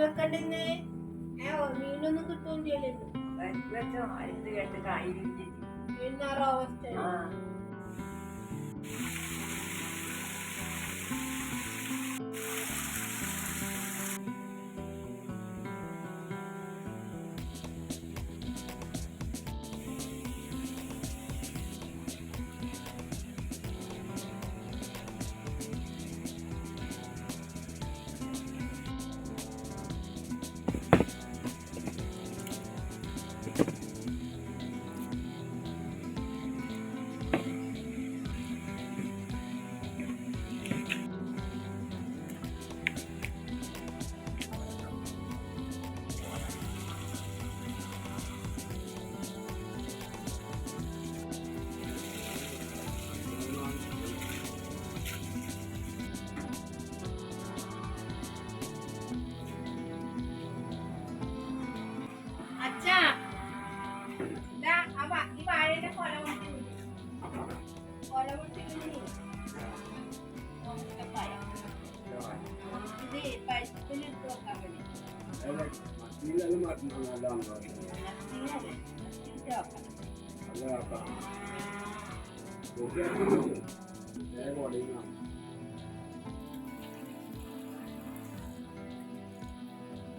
വെക്കണ്ടെന്ന് മീനൊന്നും കിട്ടുകയും ചെയ്യലുണ്ട് വെച്ചോ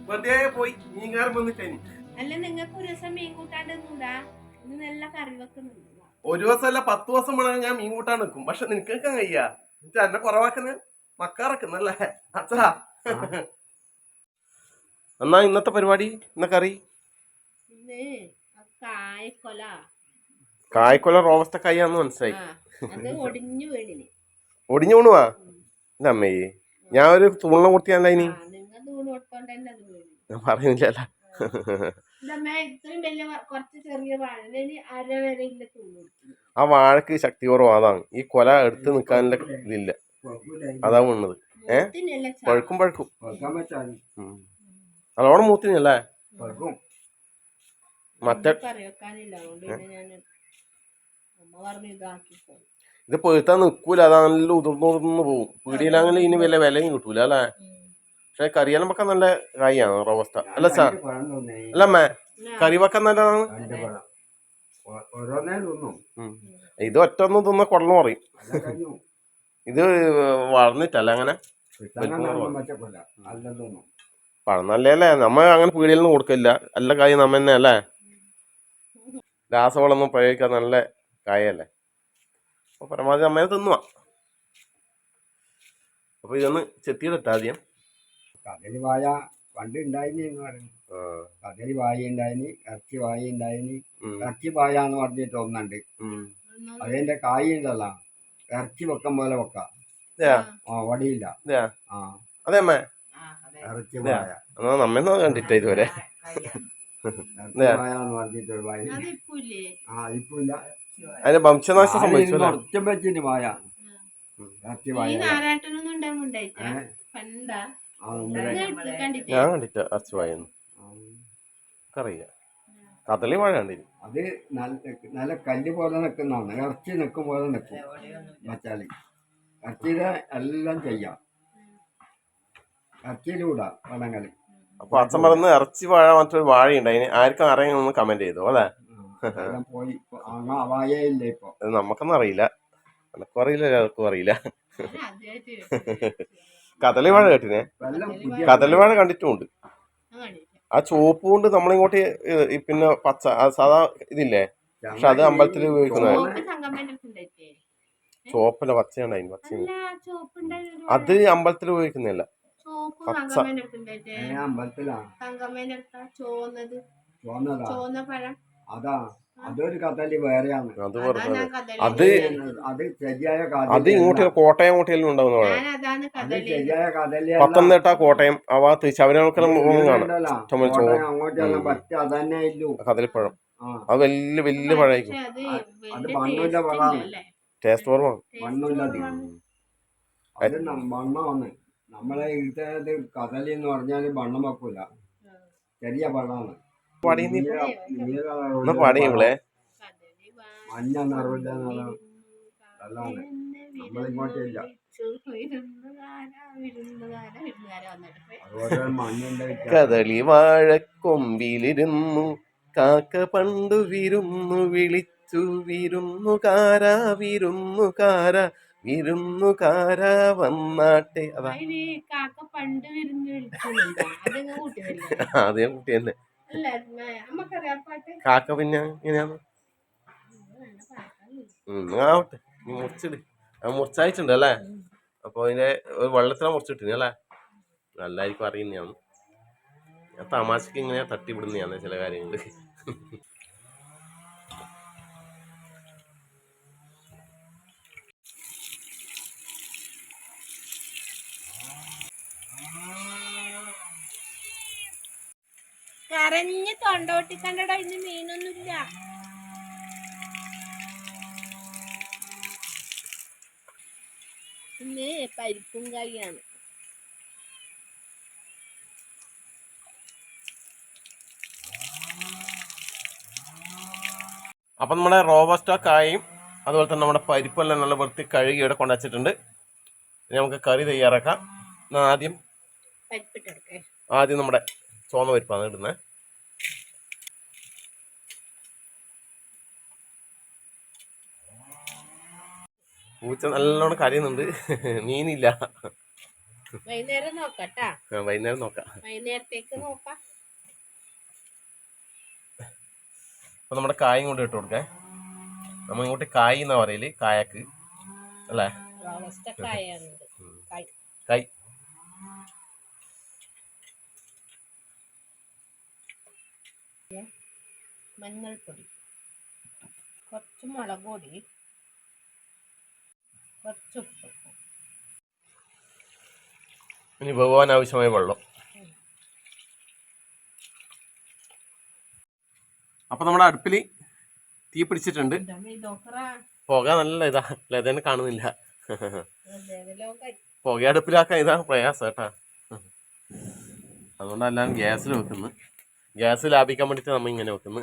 വെറുതെ പോയി അല്ല നിങ്ങൾക്ക് ഒരു ദിവസം മീൻ കൂട്ടാണ്ട് ഇന്ന് നല്ല കറി വെക്കുന്നുണ്ട്. ഒരു ദിവസമല്ല പത്ത് ദിവസം വേണമെങ്കിൽ ഞാൻ മീൻ കൂട്ടാൻ നിൽക്കും പക്ഷെ നിനക്ക് കഴിയാ. എന്നിട്ട് എന്നെ കുറവാക്കുന്ന മക്കാറക്കുന്നല്ലേ അച്ഛാ. എന്നാ ഇന്നത്തെ പരിപാടി? ഇന്ന കറി? ഇന്ന് ആ കായക്കൊല. കായ്ക്കൊല റോബസ്റ്റ കായാന്ന് മനസ്സിലായി. ഒടിഞ്ഞു വീണിന്. ഒടിഞ്ഞു വീണുവാ? ഇല്ല അമ്മേ ഞാൻ ഒരു തൂണിനെ കുട്ടിയല്ല ഇനി. ഞാൻ പറയുന്നില്ല ആ വാഴക്ക് ശക്തി കുറവാതാണ്. ഈ കൊല എടുത്ത് നിൽക്കാനുള്ള ഇതില്ല. അതാ വീണത്. ഏഹ് പഴുക്കും പഴുക്കും. നല്ലോണം മൂത്തിനല്ലേ? മറ്റേ കറി ഇത് പഴുത്താൻ നിൽക്കൂല അത് നല്ല ഉതിർന്ന് ഉതിർന്ന് പോകും പീടിയിലാണെങ്കിൽ ഇനി വല്ല വിലയും കിട്ടൂല അല്ലേ? പക്ഷെ കറിയെല്ലാം വെക്കാൻ നല്ല കായാണ് റോബസ്റ്റ അല്ല സാർ. അല്ല മേ കറി വെക്കാൻ നല്ലതാണ്. ഇത് ഒറ്റ ഒന്ന് തിന്ന. കുടന്നു പറയും. ഇത് വളർന്നിട്ടല്ല അങ്ങനെ? മെച്ചപ്പെടില്ല അല്ല നമ്മ അങ്ങനെ പീടിയിൽ നിന്ന് കൊടുക്കില്ല. നല്ല കായ് നമ്മ തന്നെ അല്ലേ? രാസവളമൊന്നും പ്രയോഗിക്കാൻ നല്ല കായല്ലേ? അപ്പൊ പരമാവധി നമ്മയെ തിന്നുവാ. അപ്പൊ ഇതൊന്ന് ചെത്തിയിടട്ടെ ആദ്യം. കദളി വായ പണ്ട് ഉണ്ടായിനി എന്ന് പറയുന്നത് കദളി വായ ഉണ്ടായിനി ഇറച്ചി വായ ഉണ്ടായിനി ഇറച്ചി വായ എന്ന് പറഞ്ഞിട്ട് ഒന്നുണ്ട്. അതിന്റെ കായ ഉണ്ടല്ല. ഇറച്ചി വെക്കം പോലെ വെക്കാം. ആ വടിയില്ല? ആ. അതെ എന്നാ നമ്മയൊന്നും കണ്ടിട്ട ഇതുവരെ. അതിന്റെ വംശനാശം സംഭവിച്ചു ഞാൻ കണ്ടിട്ട അറച്ചു വായൊന്നും. അറിയില്ല കദളി വാഴ കണ്ടിന് അത് നല്ല നല്ല കല്ല് പോലെ നിൽക്കുന്നതാണ് ഇറച്ചി നിൽക്കും പോലെ നിൽക്കും മച്ചാലി. ഇറച്ചിയുടെ എല്ലാം ചെയ്യാം. ഇറച്ചിയിലൂടെ പടങ്ങൾ അപ്പൊ അച്ഛൻ പറഞ്ഞ് ഇറച്ചി വാഴ മറ്റൊരു വാഴയുണ്ട്. അതിന് ആർക്കും അറിയാമെന്ന് കമന്റ് ചെയ്തു അല്ലേ? പോയി. ഇല്ല ഇപ്പൊ. അത് നമുക്കൊന്നും അറിയില്ല. എനക്കും അറിയില്ല എല്ലാവർക്കും അറിയില്ല. കദളി വാഴ കേട്ടിനെ? കദളി വാഴ. കണ്ടിട്ടുമുണ്ട് ആ ചുവപ്പ് കൊണ്ട് നമ്മളിങ്ങോട്ട് പിന്നെ പച്ച സാധാ ഇതില്ലേ? പക്ഷെ അത് അമ്പലത്തിൽ ഉപയോഗിക്കുന്ന ചുവപ്പല്ല പച്ചയാണ് അതിന് പച്ച അത് അമ്പലത്തിൽ ഉപയോഗിക്കുന്നില്ല ചോപ്പ് അടുത്തുണ്ടായിട്ടേ അടുത്താ ചോന്നത്. ചോന്ന പഴം. അതാ. അതൊരു കഥലി വേറെയാണ്. അത് അതാ വെറുതെ. ഞാൻ കദളി അത് അത് ശരിയായ അത് കഥലി ഇങ്ങോട്ട് കോട്ടയം കോട്ടയിലും ഉണ്ടാവുന്ന അത് ശരിയായ കഥലി പത്തനംതിട്ട കോട്ടയം ആ ഭാഗത്ത് ശബരിമലക്കെല്ലാം പോകുമ്പോൾ കാണാം ഇഷ്ടംപോലെ ചോപ്പ്. അങ്ങോട്ടെല്ലാം. പറ്റ അതന്നെ ആ അത് വലിയ വലിയ പഴമായിരിക്കും. അത് പഴമാണ്. ടേസ്റ്റ് കുറവാണ് മണ്ണില്ല. നമ്മളെ ഇവിടുത്തെ കഥലി എന്ന് പറഞ്ഞാൽ വണ്ണം വെക്കൂല. ചെറിയ പടാണ്. മഞ്ഞ നിറവില്ല നിറം നമ്മളിങ്ങോട്ടില്ല. കദളി വാഴക്കൊമ്പിലിരുന്നു. കാക്ക പണ്ടു വിരുന്നു വിളിച്ചു വിരുന്നു കാരാ വിരുന്നുകാര വിരുന്നുകാര വിരുന്നുകാര വന്നാട്ടെ. അതാ. കാക്ക പണ്ട് അതേ കുട്ടി തന്നെ കാക്ക പിന്നെ ഉം, ആവട്ടെ. നീ മുറിച്ചിട്. മുറിച്ചയച്ചിട്ടുണ്ട് അല്ലേ? അപ്പൊ അതിന്റെ ഒരു വെള്ളത്തിലാ മുറിച്ചിട്ടിന് അല്ലേ? നല്ലായിരിക്കും അറിയുന്നതാണ്. ഞാൻ തമാശക്ക് ഇങ്ങനെ തട്ടിവിടുന്നതാണ് ചില കാര്യങ്ങൾ. കരഞ്ഞ് തൊണ്ടോട്ടി കണ്ടടാ ഇന്ന് മീനൊന്നുമില്ല. ഇന്ന് പരിപ്പും കറിയാണ്. അപ്പം നമ്മുടെ റോബസ്റ്റ കായും അതുപോലെ തന്നെ നമ്മുടെ പരിപ്പെല്ലാം നല്ല വൃത്തി കഴുകി ഇവിടെ കൊണ്ടുവച്ചിട്ടുണ്ട്. ഇനി നമുക്ക് കറി തയ്യാറാക്കാം. ആദ്യം ആദ്യം നമ്മുടെ ചുവന്ന പരിപ്പാണ് ഇടുന്നത്. പൂച്ച നല്ലോണം കരയുന്നുണ്ട്. മീനില്ല. വൈകുന്നേരം നോക്കട്ടാ. വൈകുന്നേരം നോക്കാം. വൈകുന്നേരത്തേക്ക് നോക്കാം. അപ്പൊ നമ്മുടെ കായും കൊണ്ട് ഇട്ട് കൊടുക്കേ. നമ്മൾ ഇങ്ങോട്ട് കായ് എന്നാ പറയൽ? കായക്ക്. അല്ലേ? കായ്. മഞ്ഞൾപ്പൊടി. കുറച്ച് മുളക് പൊടി. ഇനി ഭഗവാൻ ആവശ്യമായ വെള്ളം. അപ്പൊ നമ്മുടെ അടുപ്പിൽ തീ പിടിച്ചിട്ടുണ്ട്. പുക നല്ല ഇതാ ലതേനെ കാണുന്നില്ല. പുക അടുപ്പിലാക്കാൻ ഇതാ പ്രയാസം കേട്ടാ. അതുകൊണ്ട് എല്ലാം ഗ്യാസിൽ വെക്കുന്നു. ഗ്യാസ് ലാഭിക്കാൻ വേണ്ടിട്ട് നമ്മ ഇങ്ങനെ വെക്കുന്നു.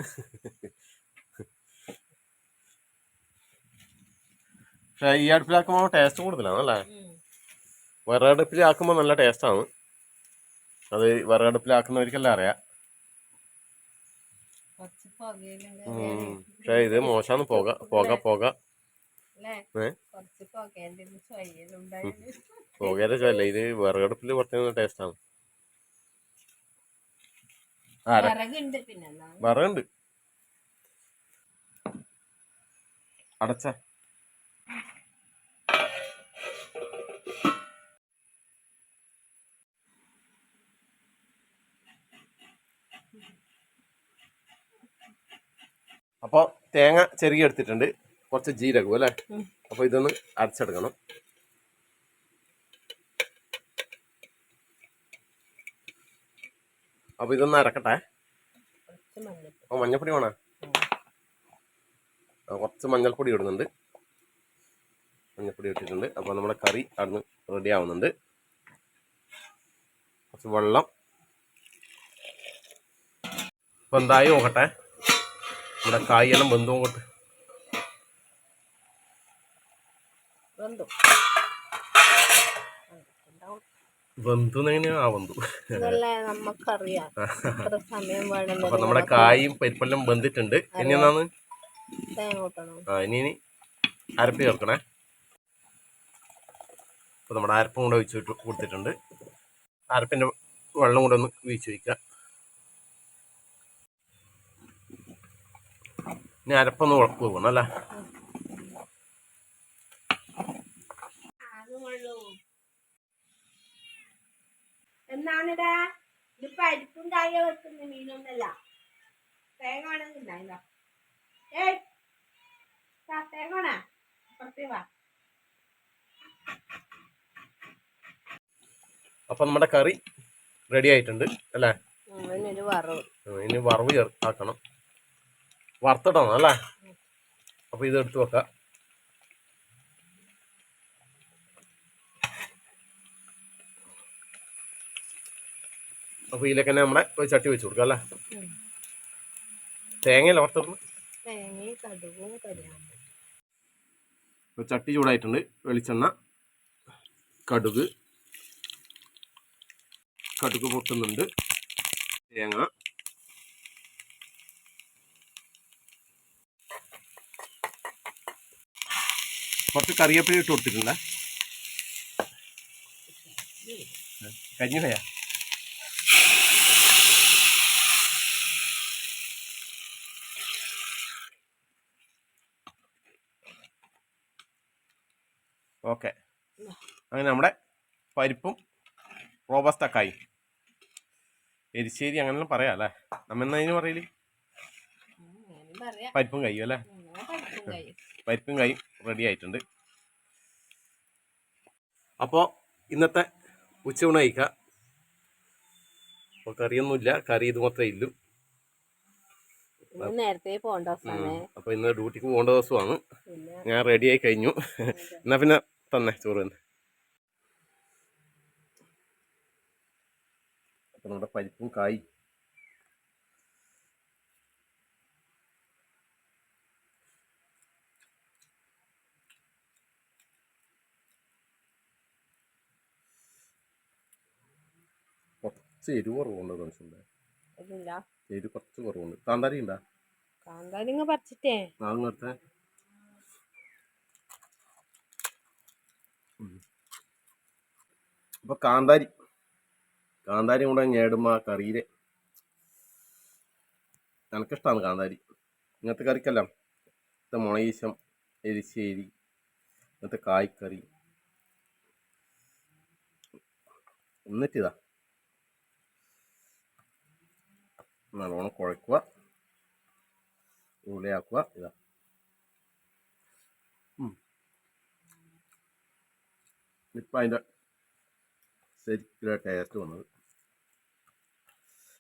പക്ഷെ ഈ അടുപ്പിലാക്കുമ്പോൾ ടേസ്റ്റ് കൂടുതലാണ് അല്ലേ? വിറകടുപ്പിലാക്കുമ്പോൾ നല്ല ടേസ്റ്റാണ് അത് വിറകടുപ്പിലാക്കുന്നവർക്കെല്ലാം അറിയാം. പക്ഷെ ഇത് മോശമാണ് പോക. പോക പോക. പുകയുടെ ചോല്ല ഇത് വിറകടുപ്പിൽ കുറച്ച് ടേസ്റ്റാണ് വിറകുണ്ട്. അടച്ച. അപ്പോൾ തേങ്ങ ചെറുകി എടുത്തിട്ടുണ്ട്. കുറച്ച് ജീരകവും അല്ലേ. അപ്പോൾ ഇതൊന്ന് അരച്ചെടുക്കണം. അപ്പോൾ ഇതൊന്ന് അരക്കട്ടെ. കുറച്ച് മഞ്ഞൾ അപ്പോൾ മഞ്ഞപ്പൊടി വേണോ? കുറച്ച് മഞ്ഞൾപ്പൊടി ഇടുന്നുണ്ട്. മഞ്ഞൾപ്പൊടി ഇട്ടിട്ടുണ്ട്. അപ്പോൾ നമ്മുടെ കറി അവിടുന്ന് റെഡി ആവുന്നുണ്ട്. കുറച്ച് വെള്ളം. അപ്പോൾ എന്തായി നോക്കട്ടെ. നമ്മുടെ കായെല്ലാം വെന്തു നോക്കട്ടെ വെന്തു. വെന്തു നമുക്കറിയാം. നമ്മുടെ കായും പരിപ്പെല്ലാം വെന്തിട്ടുണ്ട്. ഇനി എന്നാന്ന്? ആ ഇനി ഇനി അരപ്പ് ചേർക്കണേ. അപ്പോൾ നമ്മുടെ അരപ്പും കൂടെ ഒഴിച്ച് കൊടുത്തിട്ടുണ്ട്. അരപ്പിന്റെ വെള്ളം കൂടെ ഒന്ന് വീഴ്ച വയ്ക്കുക ഇനി അരപ്പൊന്ന് ഉളക്ക് വെക്കണം അല്ലേ എന്നാണിടാ ഇത് പരിപ്പും കായ വെക്കുന്ന മീനൊന്നല്ല. തേങ്ങ ഏയ് ദാ തേങ്ങ വേണേ? പുറത്തേ വാ. അപ്പം നമ്മുടെ കറി റെഡി ആയിട്ടുണ്ട് അല്ലേ? ഇനി വറവ്. ഇനി വറവ് ചേർ ആക്കണം. വറുത്തിടണം അല്ലേ? അപ്പോൾ ഇത് എടുത്ത് വെക്കാം. അപ്പോൾ ഇതിലേക്ക് തന്നെ നമ്മുടെ ഒരു ചട്ടി വെച്ച് കൊടുക്കാം അല്ലേ. തേങ്ങയല്ല ഇപ്പൊ കരിയാമ്പും. ഇപ്പോൾ ചട്ടി ചൂടായിട്ടുണ്ട്. വെളിച്ചെണ്ണ കടുക്. കടുക് പൊട്ടുന്നുണ്ട്. തേങ്ങ. കുറച്ച് കറിവേപ്പില ഇട്ട് കൊടുത്തിട്ടുണ്ട്. കഞ്ഞിടയാ ഓക്കെ. അങ്ങനെ നമ്മുടെ പരിപ്പും റോബസ്റ്റക്കായി. എരിശ്ശേരി അങ്ങനെല്ലാം പറയാം അല്ലേ? നമ്മ എന്നതിന് പറയൽ? പറയാം. പരിപ്പും കഴിയും അല്ലേ? പരിപ്പും കൈ റെഡി ആയിട്ടുണ്ട്. അപ്പോൾ ഇന്നത്തെ ഉച്ചയൂണ് കഴിക്കുക അപ്പോൾ കറിയൊന്നുമില്ല. കറി ഇത് മാത്രമേ ഇല്ലു നേരത്തെ പോകേണ്ട അപ്പൊ അപ്പോൾ ഇന്ന് ഡ്യൂട്ടിക്ക് പോകേണ്ട ദിവസമാണ്. ഞാൻ റെഡി ആയി കഴിഞ്ഞു. എന്നാ പിന്നെ തന്നെ ചോറ് തന്നെ. അപ്പോൾ നമ്മുടെ പരിപ്പും കായ് കുറച്ച് എരിവ് കുറവുണ്ട് ഇതില്ല എരിവ് കുറച്ച് കുറവുണ്ട്. കാന്താരി ഉണ്ടാ? കാന്താരി പറിച്ചിട്ടേ. നാളെ നേരത്തെ അപ്പൊ കാന്താരി. കാന്താരി കൂടെ ഞേടുമ്പോ കറിയിൽ. എനിക്കിഷ്ടമാണ് കാന്താരി. ഇങ്ങനത്തെ കറിക്കെല്ലാം. ഇങ്ങനത്തെ മുളയീശം എരിശ്ശേരി ഇങ്ങനത്തെ കായ്ക്കറി എന്നിട്ടിതാ. നല്ലോണം കുഴക്കുക. ഉരുളയാക്കുക. ഇതാ. ഇപ്പം അതിന്റെ ശരിക്കുള്ള ടേസ്റ്റ് വന്നത്.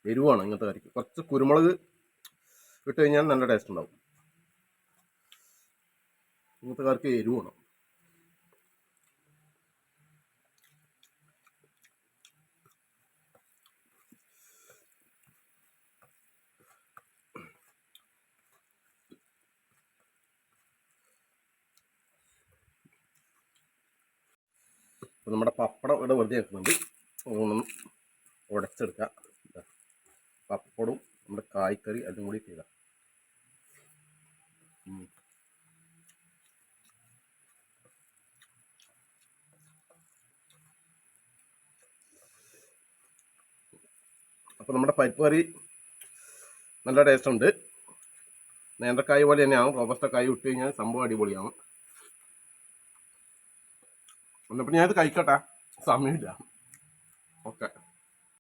എരിവാണ് ഇങ്ങനത്തെ കറിക്ക്. കുറച്ച് കുരുമുളക് ഇട്ട് കഴിഞ്ഞാൽ നല്ല ടേസ്റ്റ് ഉണ്ടാവും. ഇങ്ങനത്തെ കറിക്ക് എരിവാണ്. അപ്പോൾ നമ്മുടെ പപ്പടം ഇവിടെ വെറുതെ വെക്കുന്നുണ്ട്. ഒന്നും ഉടച്ചെടുക്കുക ഇതാ. പപ്പടവും നമ്മുടെ കായ്ക്കറി അതും കൂടി ചെയ്ത അപ്പോൾ നമ്മുടെ പരിപ്പ് കറി നല്ല ടേസ്റ്റ് ഉണ്ട്. നേന്ത്രക്കായ പോലെ തന്നെയാണ് റോബസ്റ്റക്കായ ഇട്ട് കഴിഞ്ഞാൽ സംഭവം അടിപൊളിയാണ് എന്നപ്പോൾ ഞാനിത് കഴിക്കട്ടെ. സമയമില്ല. ഓക്കെ.